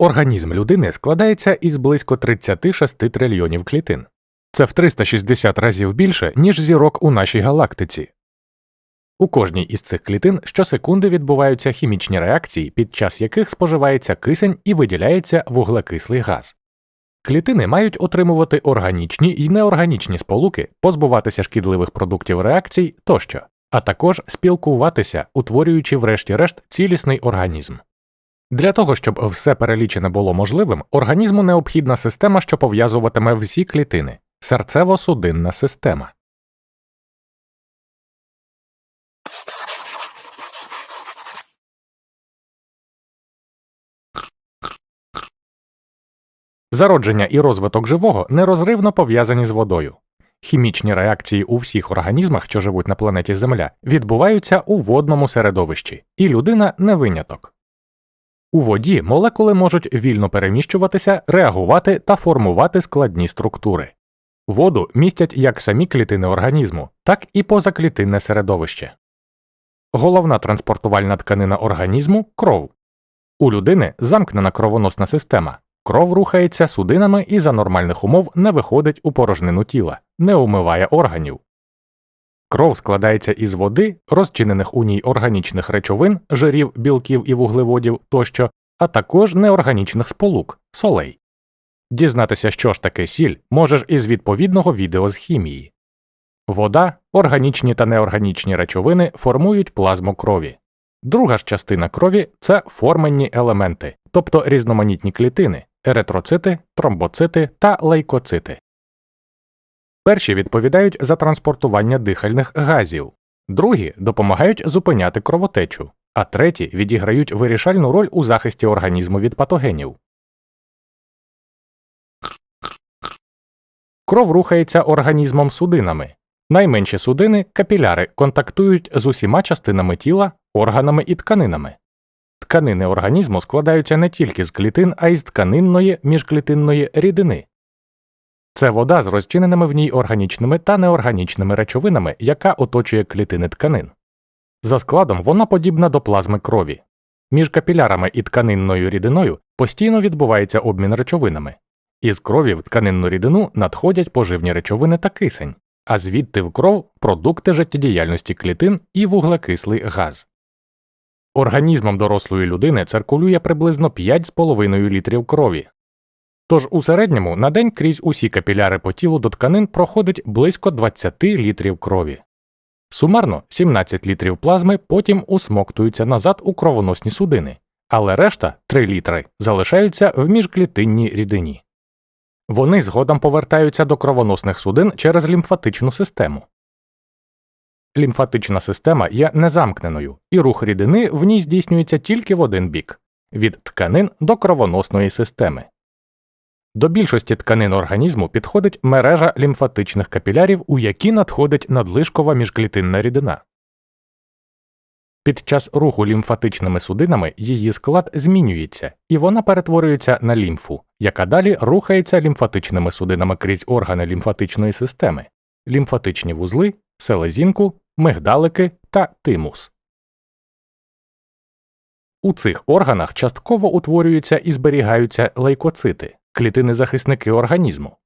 Організм людини складається із близько 36 трильйонів клітин. Це в 360 разів більше, ніж зірок у нашій галактиці. У кожній із цих клітин щосекунди відбуваються хімічні реакції, під час яких споживається кисень і виділяється вуглекислий газ. Клітини мають отримувати органічні і неорганічні сполуки, позбуватися шкідливих продуктів реакцій тощо, а також спілкуватися, утворюючи врешті-решт цілісний організм. Для того, щоб все перелічене було можливим, організму необхідна система, що пов'язуватиме всі клітини серцево-судинна система. Зародження і розвиток живого нерозривно пов'язані з водою. Хімічні реакції у всіх організмах, що живуть на планеті Земля, відбуваються у водному середовищі, і людина не виняток. У воді молекули можуть вільно переміщуватися, реагувати та формувати складні структури. Воду містять як самі клітини організму, так і позаклітинне середовище. Головна транспортувальна тканина організму кров. У людини замкнена кровоносна система. Кров рухається судинами і за нормальних умов не виходить у порожнину тіла, не умиває органів. Кров складається із води, розчинених у ній органічних речовин, жирів, білків і вуглеводів тощо, а також неорганічних сполук солей. Дізнатися, що ж таке сіль, можеш із відповідного відео з хімії. Вода, органічні та неорганічні речовини формують плазму крові. Друга ж частина крові це форменні елементи, тобто різноманітні клітини, еритроцити, тромбоцити та лейкоцити. Перші відповідають за транспортування дихальних газів, другі допомагають зупиняти кровотечу, а треті відіграють вирішальну роль у захисті організму від патогенів. Кров рухається організмом судинами. Найменші судини капіляри контактують з усіма частинами тіла, органами і тканинами. Тканини організму складаються не тільки з клітин, а й з тканинної міжклітинної рідини. Це вода з розчиненими в ній органічними та неорганічними речовинами, яка оточує клітини тканин. За складом вона подібна до плазми крові. Між капілярами і тканинною рідиною постійно відбувається обмін речовинами. Із крові в тканинну рідину надходять поживні речовини та кисень, а звідти в кров продукти життєдіяльності клітин і вуглекислий газ. Організмом дорослої людини циркулює приблизно 5,5 літрів крові. Тож у середньому на день крізь усі капіляри по тілу до тканин проходить близько 20 літрів крові. Сумарно 17 літрів плазми потім усмоктуються назад у кровоносні судини, але решта 3 літри залишаються в міжклітинній рідині. Вони згодом повертаються до кровоносних судин через лімфатичну систему. Лімфатична система є незамкненою, і рух рідини в ній здійснюється тільки в один бік від тканин до кровоносної системи. До більшості тканин організму підходить мережа лімфатичних капілярів, у які надходить надлишкова міжклітинна рідина. Під час руху лімфатичними судинами її склад змінюється, і вона перетворюється на лімфу, яка далі рухається лімфатичними судинами крізь органи лімфатичної системи, лімфатичні вузли, селезінку, мигдалики та тимус. У цих органах частково утворюються і зберігаються лейкоцити, клітини захисники організму.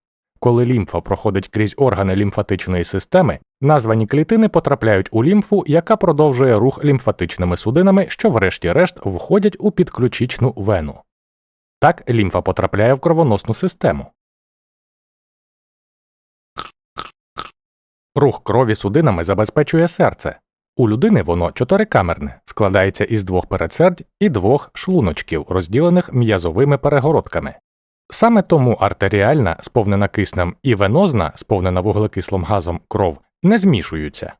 Коли лімфа проходить крізь органи лімфатичної системи, названі клітини потрапляють у лімфу, яка продовжує рух лімфатичними судинами, що врешті-решт входять у підключичну вену. Так лімфа потрапляє в кровоносну систему. Рух крові судинами забезпечує серце. У людини воно чотирикамерне, складається із двох передсердь і двох шлуночків, розділених м'язовими перегородками. Саме тому артеріальна, сповнена киснем, і венозна, сповнена вуглекислим газом кров, не змішуються.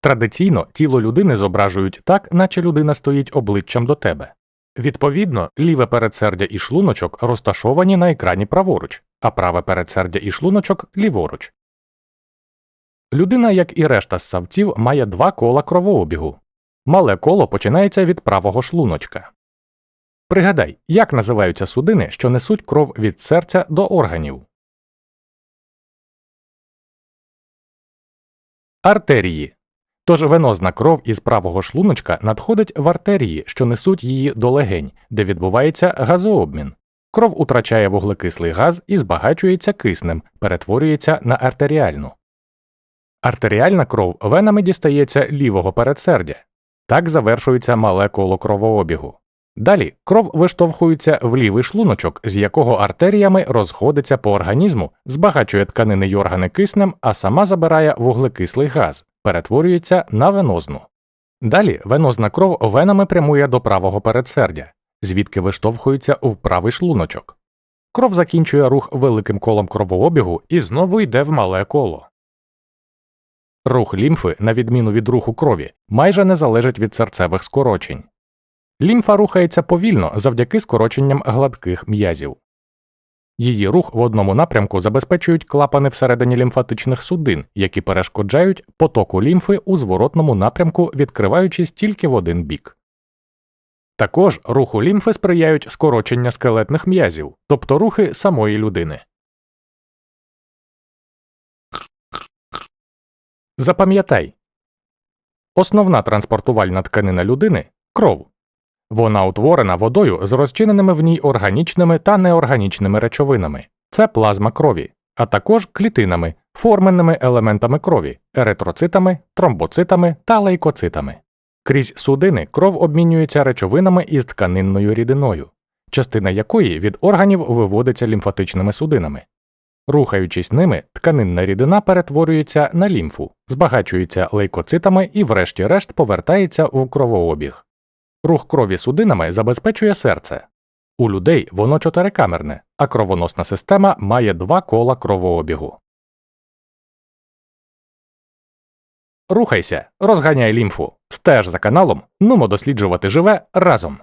Традиційно тіло людини зображують так, наче людина стоїть обличчям до тебе. Відповідно, ліве передсердя і шлуночок розташовані на екрані праворуч, а праве передсердя і шлуночок ліворуч. Людина, як і решта ссавців, має два кола кровообігу. Мале коло починається від правого шлуночка. Пригадай, як називаються судини, що несуть кров від серця до органів. Артерії. Тож венозна кров із правого шлуночка надходить в артерії, що несуть її до легень, де відбувається газообмін. Кров утрачає вуглекислий газ і збагачується киснем, перетворюється на артеріальну. Артеріальна кров венами дістається лівого передсердя. Так завершується мале коло кровообігу. Далі кров виштовхується в лівий шлуночок, з якого артеріями розходиться по організму, збагачує тканини й органи киснем, а сама забирає вуглекислий газ, перетворюється на венозну. Далі венозна кров венами прямує до правого передсердя, звідки виштовхується в правий шлуночок. Кров закінчує рух великим колом кровообігу і знову йде в мале коло. Рух лімфи, на відміну від руху крові, майже не залежить від серцевих скорочень. Лімфа рухається повільно завдяки скороченням гладких м'язів. Її рух в одному напрямку забезпечують клапани всередині лімфатичних судин, які перешкоджають потоку лімфи у зворотному напрямку, відкриваючись тільки в один бік. Також руху лімфи сприяють скорочення скелетних м'язів, тобто рухи самої людини. Запам'ятай основна транспортувальна тканина людини кров. Вона утворена водою з розчиненими в ній органічними та неорганічними речовинами це плазма крові, а також клітинами, форменними елементами крові, еритроцитами, тромбоцитами та лейкоцитами. Крізь судини кров обмінюється речовинами із тканинною рідиною, частина якої від органів виводиться лімфатичними судинами. Рухаючись ними, тканинна рідина перетворюється на лімфу, збагачується лейкоцитами і, врешті-решт, повертається в кровообіг. Рух крові судинами забезпечує серце. У людей воно чотирикамерне, а кровоносна система має два кола кровообігу. Рухайся, розганяй лімфу. Стеж за каналом, нумо досліджувати живе разом.